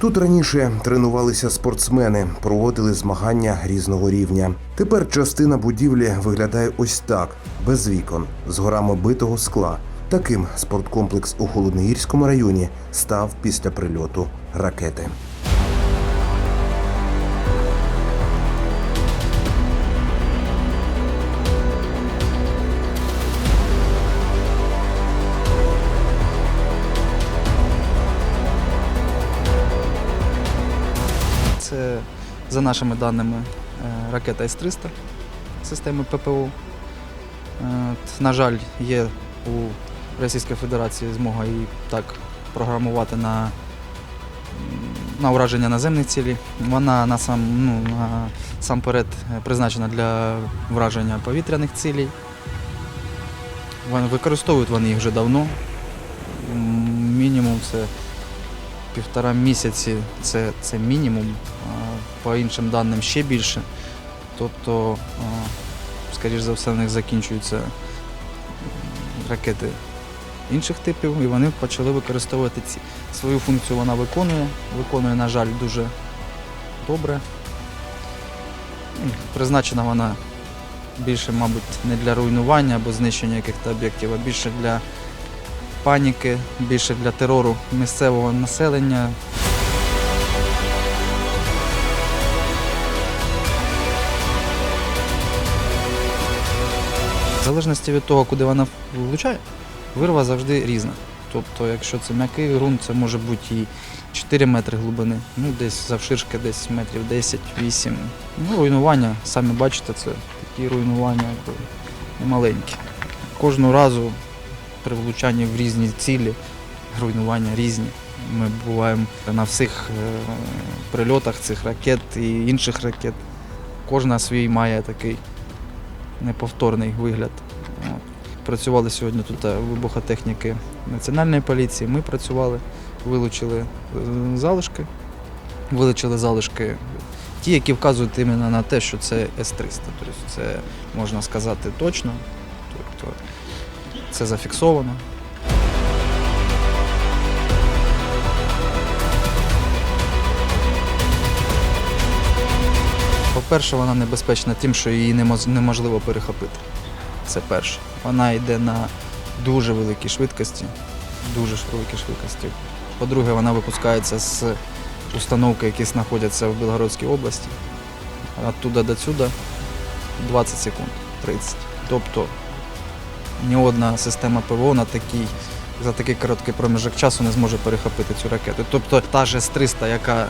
Тут раніше тренувалися спортсмени, проводили змагання різного рівня. Тепер частина будівлі виглядає ось так, без вікон, з горами битого скла. Таким спорткомплекс у Холодногірському районі став після прильоту ракети. За нашими даними, е, ракета С-300 системи ППО. Е, На жаль, є у Російської Федерації змога її так програмувати на, на ураження наземних цілей. Вона насам, ну, насамперед е, призначена для враження повітряних цілей. Використовують вони їх вже давно. Мінімум це півтора місяці це, це мінімум, по іншим даним ще більше. Тобто, скоріш за все, в них закінчуються ракети інших типів, і вони почали використовувати ці. Свою функцію вона виконує, виконує, на жаль, дуже добре. Призначена вона більше, мабуть, не для руйнування або знищення якихось об'єктів, а більше для паніки, більше для терору місцевого населення. В залежності від того, куди вона влучає, вирва завжди різна. Тобто, якщо це м'який ґрунт, це може бути і 4 метри глибини, ну десь завширшки десь метрів 10-8. Ну, руйнування, самі бачите, це такі руйнування якби, немаленькі. Кожного разу при влучанні в різні цілі, руйнування різні. Ми буваємо на всіх е, прильотах цих ракет і інших ракет. Кожна свій має такий неповторний вигляд. Працювали сьогодні тут е, вибухотехніки Національної поліції. Ми працювали, вилучили е, залишки, вилучили залишки, ті, які вказують іменно на те, що це С-300. Тобто це можна сказати точно. Тобто це зафіксовано. По-перше, вона небезпечна тим, що її неможливо перехопити. Це перше. Вона йде на дуже великій швидкості. Дуже великій швидкості. По-друге, вона випускається з установки, які знаходяться в Білгородській області. Оттуда до сюди 20 секунд, 30. Тобто ні одна система ПВО на такий, за такий короткий проміжок часу не зможе перехопити цю ракету. Тобто та ж С-300, яка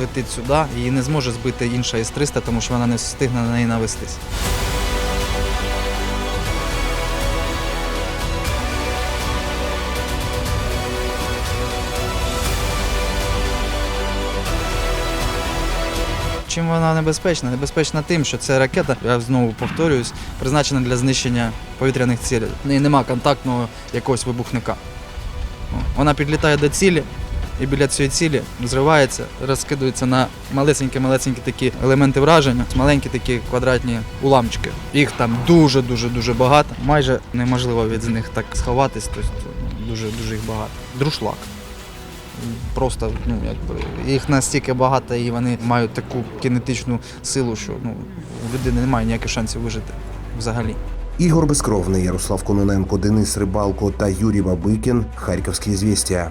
летить сюди, її не зможе збити інша С-300, тому що вона не встигне на неї навестись. Чим вона небезпечна? Небезпечна тим, що це ракета, я знову повторююсь, призначена для знищення повітряних цілей. В неї нема контактного якогось вибухника. Вона підлітає до цілі, і біля цієї цілі взривається, розкидується на малесенькі-малесенькі такі елементи враження, маленькі такі квадратні уламчики. Їх там дуже-дуже дуже багато. Майже неможливо від них так сховатись, тобто дуже дуже їх багато. Друшлак. Просто ну якби їх настільки багато, і вони мають таку кінетичну силу, що ну у людини немає ніяких шансів вижити взагалі. Ігор Безкровний, Ярослав Кононенко, Денис Рибалко та Юрій Бабикін. Харківські звістя.